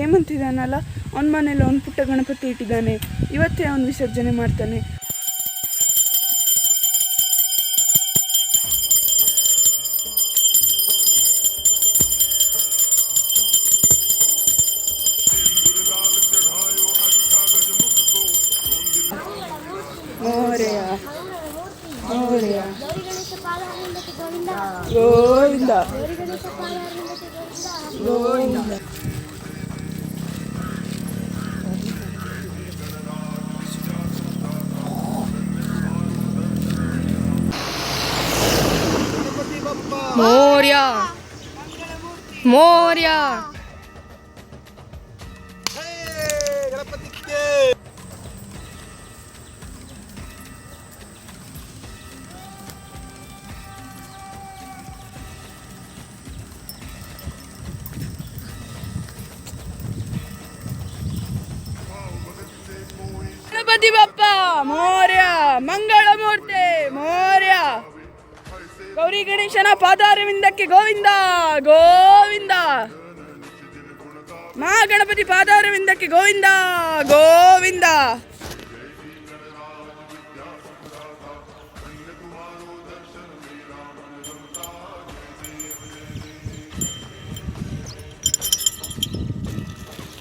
ಹೇಮಂತ್ ಇದ್ದಾನಲ್ಲ ಅವನ ಮನೇಲಿ ಅವ್ನು ಪುಟ್ಟ ಗಣಪತಿ ಇಟ್ಟಿದ್ದಾನೆ. ಇವತ್ತೇ ಅವನು ವಿಸರ್ಜನೆ ಮಾಡ್ತಾನೆ. Govinda. Govinda. Moria! Moria! Ganapathi Bappa! Moria! Gauri ಗಣೇಶನ ಪಾದಾರವಿಂದಕ್ಕೆ ಗೋವಿಂದ ಗೋವಿಂದ. ಮಾ ಗಣಪತಿ ಪಾದಾರವಿಂದಕ್ಕೆ ಗೋವಿಂದ ಗೋವಿಂದ.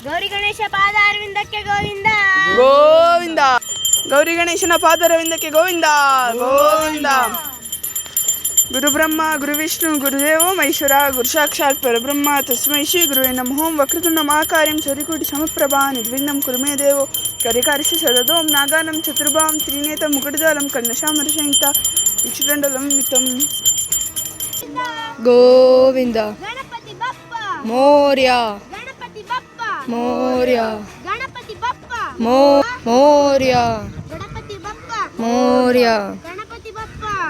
ಗೌರಿ ಗಣೇಶ ಪಾದಾರವಿಂದಕ್ಕೆ ಗೋವಿಂದ. ಗೋವಿಂದ. ಗೌರಿ ಗಣೇಶನ ಪಾದರವಿಂದಕ್ಕೆ ಗೋವಿಂದ ಗೋವಿಂದ. గురుబ్రహ్మ గురువిష్ణు గురుదేవో మహేశ్వర గురుసాక్షాత్ పరబ్రహ్మ తస్మై శ్రీ గురువే నమోం. వక్రతుండ మాకార్యం సరికూటి సమప్రభా నిర్విఘ్నం కురుమే దేవో. కరికారిషి సదదోం నాగానం చతుర్భావం త్రినేత ముకుటజాలం కర్ణశామరశంత ఇచ్చుదండలం మితం. గోవింద మోర్యా మోర్యా మోర్యా మోర్యా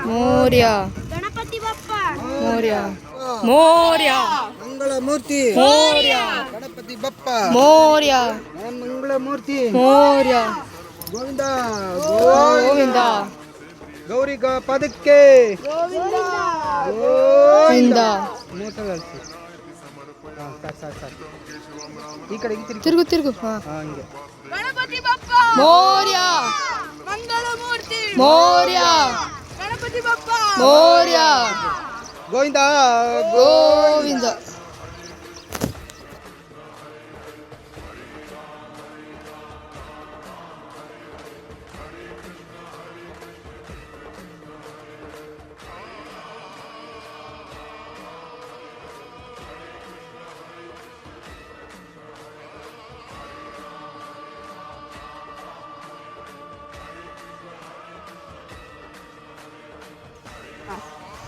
మోర్యా. ಮೌರ್ಯ ಮೌರ್ಯ ಮಂಗಳ ಮೂರ್ತಿ ಮೌರ್ಯ ಗಣಪತಿ ಬಪ್ಪ ಮೌರ್ಯ ಮಂಗಳ ಮೂರ್ತಿ ಮೌರ್ಯ ಗೋವಿಂದ ಗೋವಿಂದ ಗೌರಿ ಗ ಪದಕ್ಕೆ ಗೋವಿಂದ ಮೂತ ಕಳಿಸಿ ಹಾಂ ಸಾಕು ಸಾಕು ಸಾಕು ಈ ಕಡೆ ಹಿಂಗೆ ತಿರುಗಿ ತಿರುಗು ತಿರುಗು ಹಾ ಹಾಂ ಹಂಗೆ ಗಣಪತಿ ಬಪ್ಪ ಮೌರ್ಯ ಮಂಗಳ ಮೂರ್ತಿ ಮೌರ್ಯ ಗಣಪತಿ ಬಪ್ಪ ಮೌರ್ಯ ಗೋವಿಂದ ಗೋವಿಂದ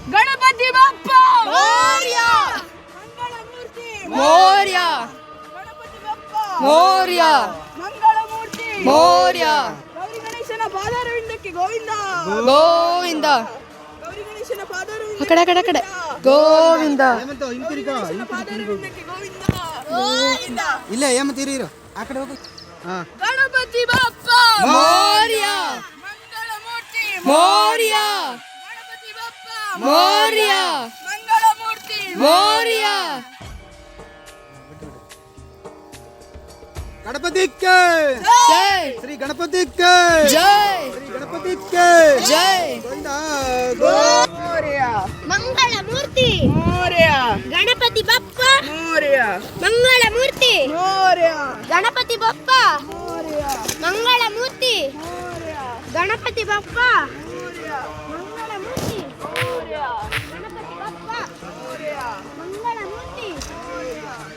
ಗಣಪತಿ ಬಪ್ಪ! ಮೌರ್ಯ! ಮಂಗಳ ಮೂರ್ತಿ! ಮೌರ್ಯ! ಗಣಪತಿ ಬಪ್ಪ! ಮೌರ್ಯ! ಮಂಗಳ ಮೂರ್ತಿ! ಮೌರ್ಯ! ಗೌರಿ ಗಣೇಶನ ಪಾದಾರವಿಂದಕ್ಕೆ ಗೋವಿಂದ! ಗೋವಿಂದ! ಗೌರಿ ಗಣೇಶನ ಆ ಪಾದಾರವಿಂದ ಕಡೆ ಕಡೆ ಕಡೆ. ಗೋವಿಂದ! ಹೇಮಂತ ಹಿಂಗೆ ಗೋವಿಂದ! ಗೋವಿಂದ! ಇಲ್ಲೇ ಇರು ಆ ಕಡೆ ಹೋಗು. ಗಣಪತಿ ಬಪ್ಪ! ಮೌರ್ಯ! ಮಂಗಳ ಮೂರ್ತಿ! ಮೌರ್ಯ! ಗಣಪತಿ ಬಪ್ಪ ಮೌರ್ಯ. ಮಂಗಳ ಮೂರ್ತಿ ಮೌರ್ಯ ಗಣಪತಿಕ್ಕೆ ಜೈ. ಶ್ರೀ ಗಣಪತಿಕ್ಕೆ ಜೈ. ಶ್ರೀ ಗಣಪತಿಕ್ಕೆ ಜೈ. ಮೌರ್ಯ. ಮಂಗಳ ಮೂರ್ತಿ ಮೌರ್ಯ. ಗಣಪತಿ ಬಪ್ಪ. ಮೌರ್ಯ. ಮಂಗಳ ಮೂರ್ತಿ ಮೌರ್ಯ. ಗಣಪತಿ ಬಪ್ಪ. ಮೌರ್ಯ. ಮಂಗಳ ಮೂರ್ತಿ ಮೌರ್ಯ. ಗಣಪತಿ ಬಪ್ಪ. ಮೌರ್ಯ. ಮಂಗಳ ಮೂರ್ತಿ Bapak. Bunga Bapak. Bunga Bapak.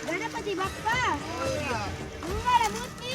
Bunga Bapak. Bunga Bapak. Bunga Bapak.